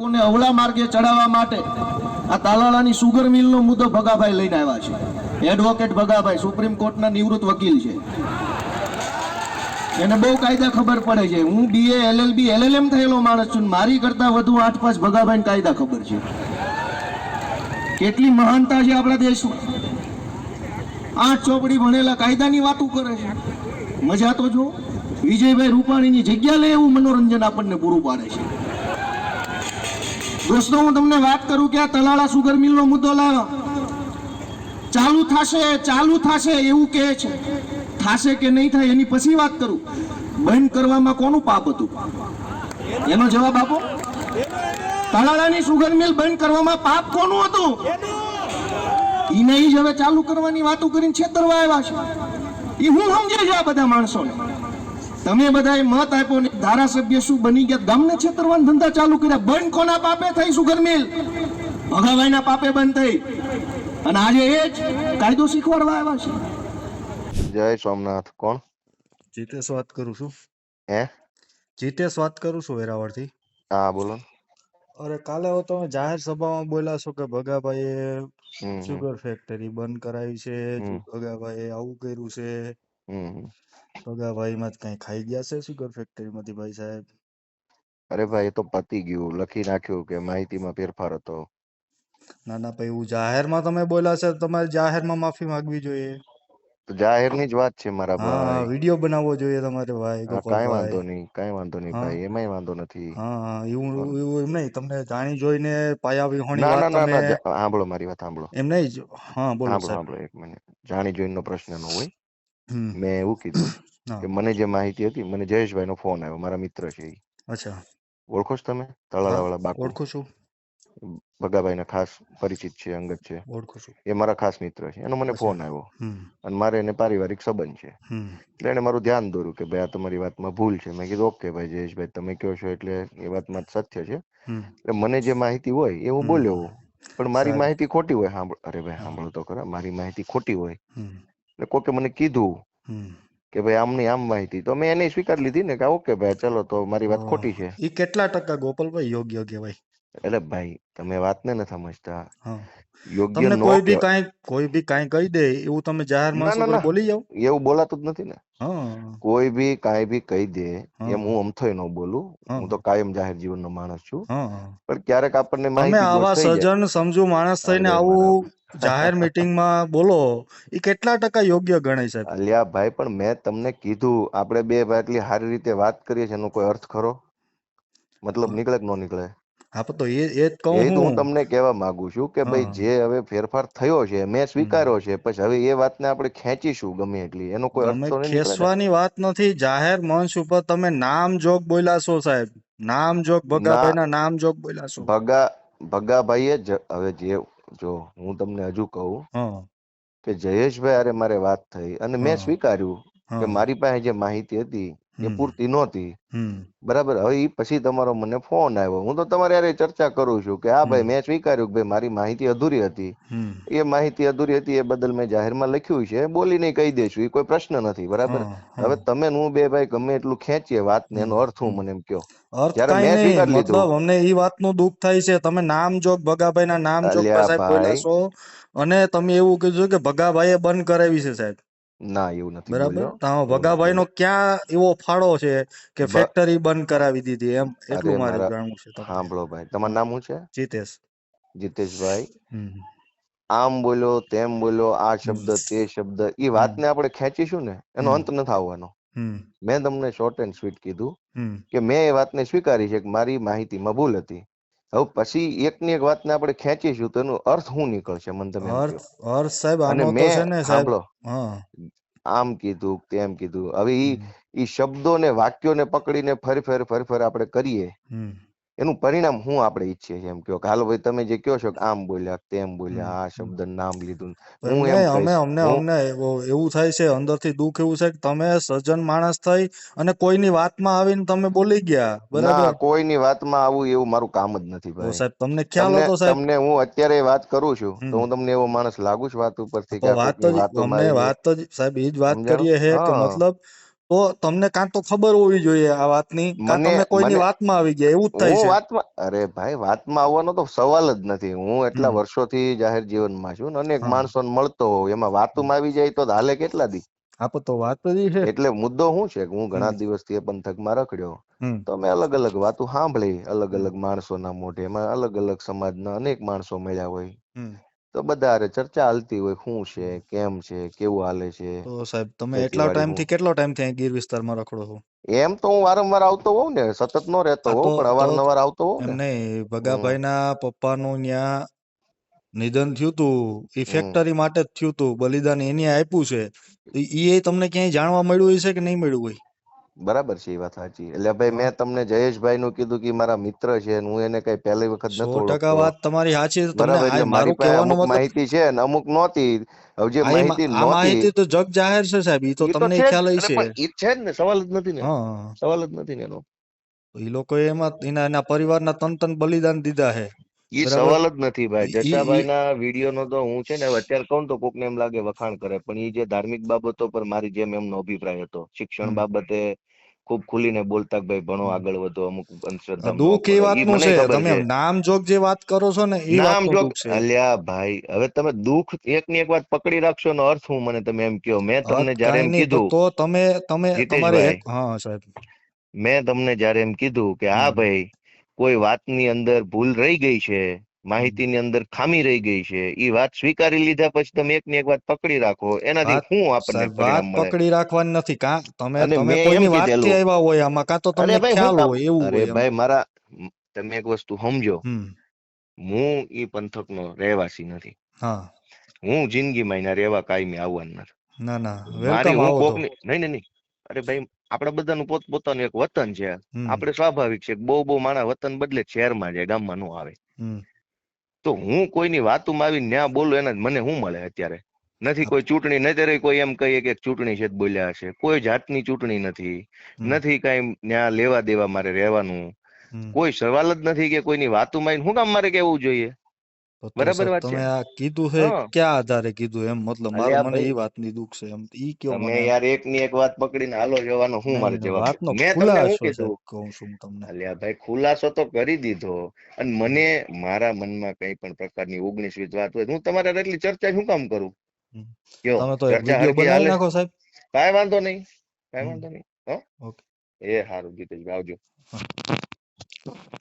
લોકોને અવળા માર્ગે ચડાવવા માટે આ તાલાળાની સુગર મિલનો મુદ્દો ભગાભાઈ લઈને આવ્યા છે. એડવોકેટ ભગાભાઈ સુપ્રીમ કોર્ટના નિવૃત્ત વકીલ છે. એને બહુ કાયદા ખબર પડે છે. હું બીએ એલએલબી એલએલએમ થયેલો માણસ છું મારી કરતા વધુ આઠ પાંચ ભગાભાઈ કાયદા ખબર છે. કેટલી મહાનતા છે આપણા દેશમાં. આઠ ચોપડી ભણેલા કાયદાની વાતો કરે છે. મજા તો જો વિજયભાઈ રૂપાણીની જગ્યા લે એવું મનોરંજન આપણને પૂરું પાડે છે. દોસ્તો હું તમને વાત કરું કે આ તલાળા સુગર મિલનો મુદ્દો લાવ્યો ચાલુ થશે ચાલુ થશે એવું કહે છે. થશે કે નહીં થાય એની પછી વાત કરું. બંધ કરવામાં કોનું પાપ હતું? એનો જવાબ આપો. તલાળાની સુગર મિલ બંધ કરવામાં પાપ કોનું હતું? એ ઈ જ હવે ચાલુ કરવાની વાતો કરીને છેતરવા આવ્યા છે. એ હું સમજે છે આ બધા માણસોને? તમે બધાએ મત આપ્યો ને ધારાસભ્ય શું બની ગયા? ગામને છેતરવાના ધંધા ચાલુ કર્યા. બંધ કોના પાપે થઈ સુગર મિલ ભગાભાઈના પાપે બંધ થઈ. અને આજે એ જ કાયદો શીખવાડવા આવ્યા છે. જય સોમનાથ. કોણ? જીતેશ વાત કરું છું. હે? જીતેશ વાત કરું છું વેરાવળથી. હા બોલો અરે કાલે તમે જાહેર સભામાં બોલ્યા છો કે ભગાભાઈએ સુગર ફેક્ટરી બંધ કરાવી છે. ભગાભાઈએ આવું કર્યું છે. હમ. ભગાભાઈમાં જ કઈ ખાઈ ગયા છે સુગર ફેક્ટરીમાંથી ભાઈ સાહેબ? અરે ભાઈ એ તો પતી ગયું. લખી નાખ્યું કે માહિતીમાં ફેરફાર હતો. ના ના ભાઈ એવું જાહેરમાં તમે બોલ્યા છે તમારે જાહેરમાં માફી માંગવી જોઈએ. તો જાહેરની જ વાત છે મારા હા ભાઈ. વીડિયો બનાવવો જોઈએ તમારે ભાઈ હા, કાંઈ વાંધો નહીં કાંઈ વાંધો નહીં હા. ભાઈ એમાંય વાંધો નથી. હા હા એવું એવું એમ નહીં તમને જાણી જોઈને પાયા વિહોણી ના ના વાત ના ના જા- સાંભળો મારી વાત સાંભળો. એમ નહીં જ- હા બોલો સાંભળો સાહેબ. સાંભળો એક મિનિટ. જાણી જોઈનો પ્રશ્ન નો હોય. મેં એવું કીધું કે મને જે માહિતી હતી મને જયેશભાઈ નો ફોન આવ્યો મારા મિત્ર છે. અચ્છા. ઓળખો છો તમે? તળાળા વાળા બાપુ. ઓળખું છું. ભગાભાઈના ખાસ પરિચિત છે અંગત છે. ઓળખું છું. એ મારા ખાસ મિત્ર છે. એનો મને ફોન આવ્યો. અને મારે એને પારિવારિક સંબંધ છે. એટલે એને મારું ધ્યાન દોર્યું કે ભાઈ આ તમારી વાતમાં ભૂલ છે. મેં કીધું ઓકે ભાઈ જયેશભાઈ તમે કહો છો? એટલે એ વાતમાં સત્ય છે. એટલે મને જે માહિતી હોય એ હું બોલ્યો. પણ મારી માહિતી ખોટી હોય સાંભળ અરે ભાઈ. સાંભળો તો ખરા. મારી માહિતી ખોટી હોય એટલે કોકે મને કીધું કે ભાઈ આમની આમ માહિતી. તો મેં એને સ્વીકાર લીધી ને કે ઓકે ભાઈ ચલો તો મારી વાત ખોટી છે. એ કેટલા ટકા ગોપાલભાઈ યોગ્ય કહેવાય? એટલે ભાઈ તમે વાતને નથી સમજતા. હા. યોગ્ય તમને નો કોઈ બી કહેવાય. કાંઈ કોઈ બી કાંઈ કહી દે એવું તમે જાહેર ના, માણસો ના, પર ના. બોલી જાવ એવું બોલાતું જ નથી ને. હા. કોઈ બી કાંઈ બી કહી દે હા. એમ હું અમથોય ન બોલું. હા. હું તો કાયમ જાહેર જીવનનો માણસ છું. હા. પણ ક્યારેક આપણને તમે માહિતી આવા સજન જાય. સજ્જન સમજુ માણસ થઈને અરે આવું જાહેર મીટિંગમાં બોલો એ કેટલા ટકા યોગ્ય ગણાય સાહેબ? અલ્યા ભાઈ પણ મેં તમને કીધું આપણે બે ભાઈ એટલી સારી રીતે વાત કરીએ છીએ એનો કોઈ અર્થ ખરો? મતલબ નીકળે કે ન નીકળે? હા તો એ એ જ કહું એ તો હું તમને કહેવા માંગુ છું કે ભાઈ જે હવે ફેરફાર થયો છે મેં સ્વીકાર્યો છે પછી હવે એ વાતને આપણે ખેંચીશું ગમે એટલી એનો કોઈ અર્થ તો નહીં ખેંચવાની વાત નથી જાહેર મંચ ઉપર તમે નામ જોગ બોલ્યા છો સાહેબ. નામ જોગ ભગાભાઈના નામ જોગ બોલ્યા છો. ભગા ભગાભાઈએ હવે જે જો હું તમને હજુ કહું કે જયેશભાઈ અરે મારે વાત થઈ અને મેં સ્વીકાર્યું કે મારી પાસે જે માહિતી હતી એ. પૂરતી નહોતી. બરાબર? હવે પછી તમારો મને ફોન આવ્યો. હું તો તમારે હારે ચર્ચા કરું છું કે હા ભાઈ. મેં સ્વીકાર્યું કે ભાઈ મારી માહિતી અધૂરી હતી. એ માહિતી અધૂરી હતી એ બદલ મેં જાહેરમાં લખ્યું છે. બોલીને કહી દેશું એ કોઈ પ્રશ્ન નથી બરાબર. હવે તમે હું બે ભાઈ ગમે એટલું ખેંચીએ વાત ને એનો અર્થ હું મને એમ કયો. મતલબ અમને ઈ વાતનું દુઃખ થાય છે. તમે નામ જોગ ભગાભાઈના નામ જોગ સાહેબ બોલ્યા છો અને તમે એવું કીધું કે ભગાભાઈએ બંધ કરાવી છે સાહેબ. ના એવું નથી બરાબર? તો વગાભાઈ નો ક્યાં એવો ફાળો છે કે ફેક્ટરી બંધ કરાવી દીધી એમ? એટલું મારે જાણવું છે સાંભળો ભાઈ. તમારું નામ શું છે? જીતેશ. જીતેશભાઈ. આમ બોલ્યો તેમ બોલ્યો આ શબ્દ તે શબ્દ એ વાતને આપણે ખેંચીશું ને એનો અંત નથી આવવાનો મેં તમને શોર્ટ એન્ડ સ્વીટ કીધું કે મેં એ વાતને સ્વીકારી છે કે મારી માહિતીમાં ભૂલ હતી. હવે પછી એકની એક વાતને આપણે ખેંચીશું તો એનો અર્થ શું નીકળશે? મને તમે અર્થ અર્થ સાહેબ અને આનો તો છે મેં ને સાહેબ સાંભળો. આમ કીધું તેમ કીધું. હવે ઈ શબ્દો ને વાક્યો ને પકડીને ફરી ફરી ફરી ફરી આપણે કરીએ. એનું પરિણામ શું આપણે ઈચ્છીએ છીએ એમ કયો કે હાલો ભાઈ તમે જે કહો છો કે આમ બોલ્યા તેમ બોલ્યા આ શબ્દ નામ લીધું. હું એમ અમે અમને અમને એવું થાય છે અંદરથી દુઃખ એવું છે કે તમે સજ્જન માણસ થઈ અને કોઈની વાતમાં આવીને તમે બોલી ગયા બરાબર? કોઈની વાતમાં આવું એવું મારું કામ જ નથી ભાઈ. સાહેબ તમને ખ્યાલ હતો સાહેબ? તમને હું અત્યારે વાત કરું છું તો હું તમને એવો માણસ લાગુ છું વાત ઉપરથી કે વાત તો અમને વાત તો સાહેબ એ જ વાત કરીએ હે કે મતલબ તો તમને કાં તો ખબર હોવી જોઈએ આ વાતની? કાં મને- તમે કોઈની મને- વાતમાં આવી ગયા? એવું જ થાય હું છે. વાતમાં અરે ભાઈ વાતમાં આવવાનો તો સવાલ જ નથી. હું એટલા હમ. વર્ષોથી જાહેર જીવનમાં છું ને અનેક હા. માણસોને મળતો હોઉં. એમાં વાતોમાં આવી જાય તો હાલે કેટલા દી? આપો તો વાત જ ઈ છે. એટલે મુદ્દો શું છે કે હું ઘણા હમ. દિવસથી એ પંથકમાં રખડ્યો. હમ. તો મેં અલગ અલગ વાતો સાંભળી. અલગ અલગ માણસોના મોઢે. એમાં અલગ અલગ સમાજના અનેક માણસો મળ્યા હોય. હમ. તો બધા હારે ચર્ચા હાલતી હોય શું છે કેમ છે કેવું હાલે છે તો સાહેબ તમે એટલા ટાઈમથી કેટલો ટાઈમથી ગીર વિસ્તારમાં રખડો છો? એમ તો હું વારંવાર આવતો હોઉં ને સતત નો રહેતો હોઉં પણ અવારનવાર આવતો હોઉં ને. નહીં ભગાભાઈના પપ્પાનું ત્યાં નિધન થયું તું એ ફેક્ટરી માટે જ થયું તું બલિદાન એની આપ્યું છે. એ તમને ક્યાંય જાણવા મળ્યું હશે કે નહીં મળ્યું હોય? બરાબર છે એ વાત સાચી. એટલે ભાઈ મેં તમને જયેશભાઈ નું કીધું કે મારા મિત્ર છે અને હું એને કઈ પહેલી વખત નતો ટકા વાત તમારી સાચી છે. બરાબર એટલે મારી પાસે અમુક મતલબ માહિતી છે ને અમુક નહોતી. હવે જે માહિતી નહોતી. માહિતી તો જગ જાહેર છે સાહેબ એ તો તમને ખ્યાલ હશે. ઈ છે જ ને સવાલ જ નથી ને. સવાલ જ નથી ને એનો. એ લોકો એમાં એના એના પરિવારના તન તન બલિદાન દીધા છે એ સવાલ જ નથી ભાઈ. ઈ- ઈ- ના વીડિયો નો તો હું છે ને અત્યારે કહું તો કોકને એમ લાગે વખાણ કરે. પણ એ જે ધાર્મિક બાબતો પર મારી જેમ એમનો અભિપ્રાય હતો. શિક્ષણ બાબતે ખૂબ ખુલીને બોલતા ભાઈ ભણો આગળ વધો અમુક અંધશ્રદ્ધા દુઃખ એ વાતનું છે. તમે નામ જોગ જે વાત કરો છો ને એ નામ જોગ અલ્યા ભાઈ હવે તમે દુઃખ એક ની એક વાત પકડી રાખશો નો અર્થ હું મને તમે એમ કહો. મેં તમને જ્યારે એમ કીધું તો તમે તમે તમારે હા સાહેબ. મેં તમને જયારે એમ કીધું કે હા ભાઈ કોઈ વાતની અંદર ભૂલ રહી ગઈ છે માહિતીની અંદર ખામી રહી ગઈ છે. ઈ વાત સ્વીકારી લીધા પછી તમે એક ને એક વાત પકડી રાખો. એનાથી શું આપણને વાત પકડી રાખવાની નથી કા? તમે તમે કોઈની વાતથી. આવ્યા હોય આમાં કા તો તમને હું ખ્યાલ હોય એવું અરે ભાઈ મારા તમે એક વસ્તુ સમજો. હું એ પંથકનો રહેવાસી નથી. હા. હું જિંદગીમાં એના રહેવા કાયમી આવવાનું નથી. ના ના. મારી હું કોકની નહીં નહીં અરે ભાઈ આપણા બધાનું પોત પોતાનું એક વતન છે. આપણે સ્વાભાવિક છે બહુ બહુ માણસ વતન બદલે શહેરમાં જાય ગામમાં નો આવે. તો હું કોઈની વાતોમાં આવીને ન્યા બોલું એના મને શું મળે અત્યારે? નથી કોઈ ચૂંટણી નથી કોઈ એમ કહીએ કે ચૂંટણી છે બોલ્યા હશે. કોઈ જાતની ચૂંટણી નથી. નથી કઈ ન્યા લેવા દેવા મારે રહેવાનું. કોઈ સવાલ જ નથી કે કોઈની વાતોમાં આવીને શું કામ મારે કેવું જોઈએ? તો બરાબર વાત છે. તમે આ કીધું છે હા. ક્યાં આધારે કીધું એમ? મતલબ મારું અલ્યા મને ભાઈ, વાત વાતની દુઃખ છે એમ. ઈ કયો તમે મને યાર એક ની એક વાત પકડીને હાલો જવાનો શું મારે નહીં, જવાબ વાતનો મેં તમને ખુલાસો કીધું? સાહેબ કહું છું તમને. અલ્યા ભાઈ ખુલાસો તો કરી દીધો અને મને મારા મનમાં કઈ પણ પ્રકારની ઓગણીસ વીસ વાત હોય તો હું તમારે એટલી ચર્ચા શું કામ કરું? હમ. કયો? તમે તો એક ચર્ચા વીડિયો હરખી બનાવી હાલે? નાખો સાહેબ. કાંઈ વાંધો નહીં કાંઈ હમ. વાંધો નહીં હો. ઓકે. એ સારું જીતેશભાઈ આવજો.